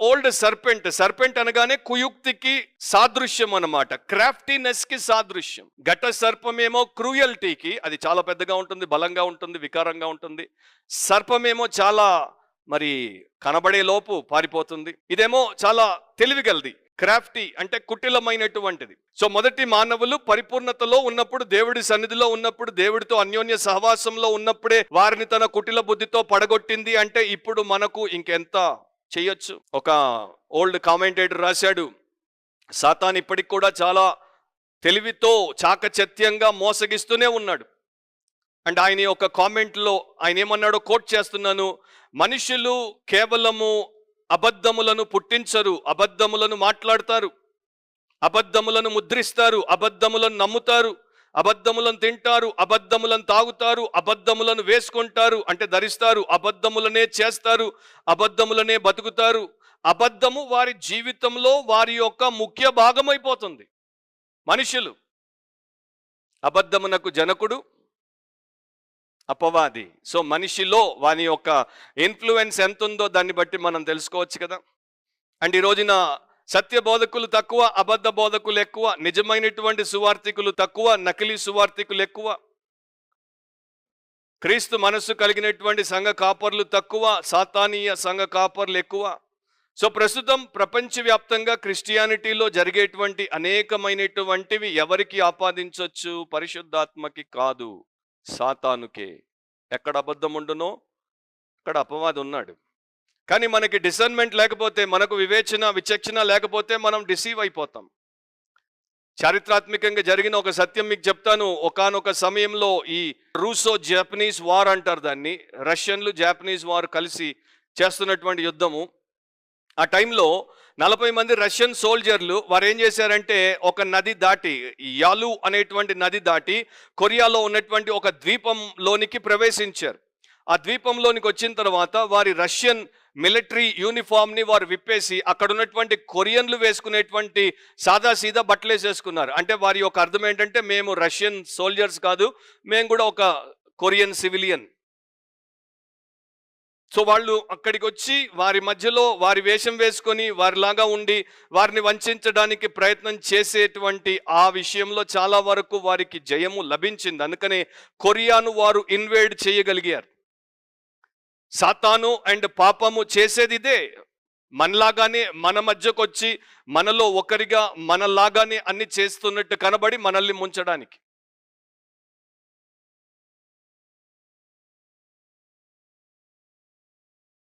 Old serpent. Serpent అనగానే కుయుక్తికి సాదృశ్యం అన్నమాట. క్రాఫ్టీనెస్కి సాదృశ్యం. ఘట సర్పమేమో క్రూయల్టీకి అది చాలా పెద్దగా ఉంటుంది బలంగా ఉంటుంది వికారంగా ఉంటుంది. సర్పమేమో చాలా మరి కనబడే లోపు పారిపోతుంది. ఇదేమో చాలా తెలివిగలది. క్రాఫ్టీ అంటే కుటిలమైనటువంటిది. సో మొదటి మానవులు పరిపూర్ణతలో ఉన్నప్పుడు దేవుడి సన్నిధిలో ఉన్నప్పుడు దేవుడితో అన్యోన్య సహవాసంలో ఉన్నప్పుడే వారిని తన కుటిల బుద్ధితో పడగొట్టింది అంటే ఇప్పుడు మనకు ఇంకెంత చేయొచ్చు. ఒక ఓల్డ్ కామెంటేటర్ రాశాడు సాతాన్ ఇప్పటికి కూడా చాలా తెలివితో చాకచత్యంగా మోసగిస్తూనే ఉన్నాడు. అండ్ ఆయన ఒక కామెంట్లో ఆయన ఏమన్నాడో కోట్ చేస్తున్నాను మనుషులు కేవలము అబద్ధములను పుట్టించరు అబద్ధములను మాట్లాడతారు అబద్ధములను ముద్రిస్తారు అబద్ధములను నమ్ముతారు అబద్ధములను తింటారు అబద్ధములను తాగుతారు అబద్ధములను వేసుకుంటారు అంటే ధరిస్తారు అబద్ధములనే చేస్తారు అబద్ధములనే బతుకుతారు. అబద్ధము వారి జీవితంలో వారి యొక్క ముఖ్య భాగమైపోతుంది. మనుషులు అబద్ధమునకు జనకుడు అపవాది. సో మనిషిలో వాని యొక్క ఇన్ఫ్లుయెన్స్ ఎంత ఉందో దాన్ని బట్టి మనం తెలుసుకోవచ్చు కదా. అండ్ ఈ రోజున సత్య బోధకులు తక్కువ అబద్ధ బోధకులు ఎక్కువ నిజమైనటువంటి సువార్థికులు తక్కువ నకిలీ సువార్థికులు ఎక్కువ. క్రీస్తు మనస్సు కలిగినటువంటి సంఘ కాపర్లు తక్కువ సాతానీయ సంఘ కాపర్లు ఎక్కువ. సో ప్రస్తుతం ప్రపంచవ్యాప్తంగా క్రిస్టియానిటీలో జరిగేటువంటి అనేకమైనటువంటివి ఎవరికి ఆపాదించవచ్చు పరిశుద్ధాత్మకి కాదు. సాతానుకే. ఎక్కడ అబద్ధం ఉండునో అక్కడ అపవాది ఉన్నాడు కానీ మనకి డిసర్న్మెంట్ లేకపోతే మనకు వివేచన విచక్షణ లేకపోతే మనం డిసీవ్ అయిపోతాం. చారిత్రాత్మకంగా జరిగిన ఒక సత్యం మీకు చెప్తాను. ఒకానొక సమయంలో ఈ రూసో జపనీస్ వార్ అంటారు దాన్ని. రష్యన్లు జాపనీస్ వార్ కలిసి చేస్తున్నటువంటి యుద్ధము. ఆ టైంలో నలభై మంది రష్యన్ సోల్జర్లు వారు ఏం చేశారంటే ఒక నది దాటి యాలు అనేటువంటి నది దాటి కొరియాలో ఉన్నటువంటి ఒక ద్వీపంలోనికి ప్రవేశించారు. ఆ ద్వీపంలోనికి వచ్చిన తర్వాత వారి రష్యన్ మిలిటరీ యూనిఫామ్ని వారు విప్పేసి అక్కడ ఉన్నటువంటి కొరియన్లు వేసుకునేటువంటి సాదా సీదా బట్టలు వేసేసుకున్నారు అంటే వారి యొక్క అర్థం ఏంటంటే మేము రష్యన్ సోల్జర్స్ కాదు మేము కూడా ఒక కొరియన్ సివిలియన్ సో వాళ్ళు అక్కడికి వచ్చి వారి మధ్యలో వారి వేషం వేసుకొని వారిలాగా ఉండి వారిని వంచడానికి ప్రయత్నం చేసేటువంటి ఆ విషయంలో చాలా వరకు వారికి జయము లభించింది. అందుకనే కొరియాను వారు ఇన్వేడ్ చేయగలిగారు. సాతాను అండ్ పాపము చేసేది ఇదే మనలాగానే మన మధ్యకొచ్చి మనలో ఒకరిగా మనలాగానే అన్ని చేస్తున్నట్టు కనబడి మనల్ని ముంచడానికి.